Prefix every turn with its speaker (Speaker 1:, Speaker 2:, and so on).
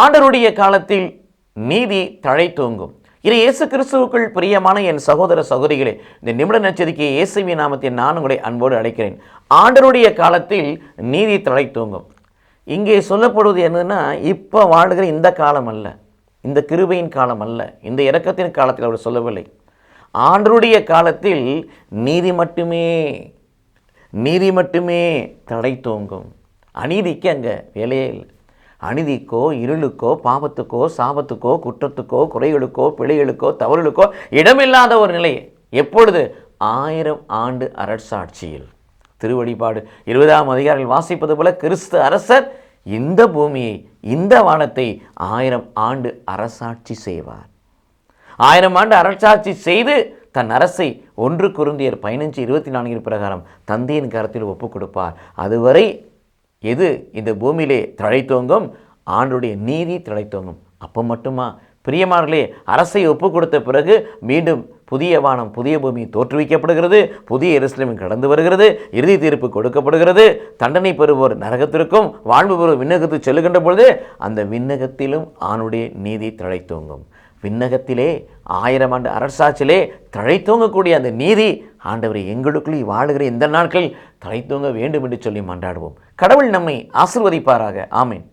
Speaker 1: ஆண்டருடைய காலத்தில் நீதி தழைத்தோங்கும் இது இயேசு கிறிஸ்துவுக்குள் பிரியமான என் சகோதர சகோதரிகளே இந்த நிமிட நச்சரிக்கை இயேசுவின் நாமத்தை நான் உங்களை அன்போடு அழைக்கிறேன். ஆண்டருடைய காலத்தில் நீதி தழைத்தோங்கும் இங்கே சொல்லப்படுவது என்னன்னா இப்போ வாழுகிற இந்த காலம் அல்ல இந்த கிருபையின் காலம் அல்ல இந்த இறக்கத்தின் காலத்தில் அவர் சொல்லவில்லை. ஆண்டருடைய காலத்தில் நீதி மட்டுமே நீதி மட்டுமே தழை தூங்கும். அநீதிக்கு அங்கே வேலையே இல்லை. அநீதிக்கோ இருளுக்கோ பாவத்துக்கோ சாபத்துக்கோ குற்றத்துக்கோ குறைகளுக்கோ பிழைகளுக்கோ தவறுகளுக்கோ இடமில்லாத ஒரு நிலை. எப்பொழுது? ஆயிரம் ஆண்டு அரசாட்சியில் திருவடிப்பாடு இருபதாம் அதிகாரில் வாசிப்பது போல கிறிஸ்து அரசர் இந்த பூமியை இந்த வானத்தை ஆயிரம் ஆண்டு அரசாட்சி செய்வார். ஆயிரம் ஆண்டு அரசாட்சி செய்து தன் அரசை ஒன்று குருந்தியர் பதினஞ்சு இருபத்தி நான்கின் பிரகாரம் தந்தையின் கரத்தில் ஒப்புக் கொடுப்பார். அதுவரை எது? இந்த பூமியிலே தழைத்தோங்கும் ஆண்டுடைய நீதி தழைத்தோங்கும் அப்போ மட்டுமா? பிரியமானர்களே அரசை ஒப்புக் கொடுத்த பிறகு மீண்டும் புதிய வானம் புதிய பூமி தோற்றுவிக்கப்படுகிறது புதிய எருசலேம் கடந்து வருகிறது இறுதி தீர்ப்பு கொடுக்கப்படுகிறது தண்டனை பெறுவோர் நரகத்திற்கும் வாழ்வு பெறுவோர் விண்ணகத்துக்கு செல்லுகின்ற பொழுது அந்த விண்ணகத்திலும் ஆணுடைய நீதி தழைத்தோங்கும் விண்ணகத்திலே ஆயிரம் ஆண்டு அரசாட்சியிலே தழைத்தோங்கக்கூடிய அந்த நீதி ஆண்டவரை எங்களுக்குள்ளே வாழுகிற இந்த நாட்கள் தூங்க வேண்டும் என்று சொல்லி மன்றாடுவோம். கடவுள் நம்மை ஆசிர்வதிப்பாராக. ஆமேன்.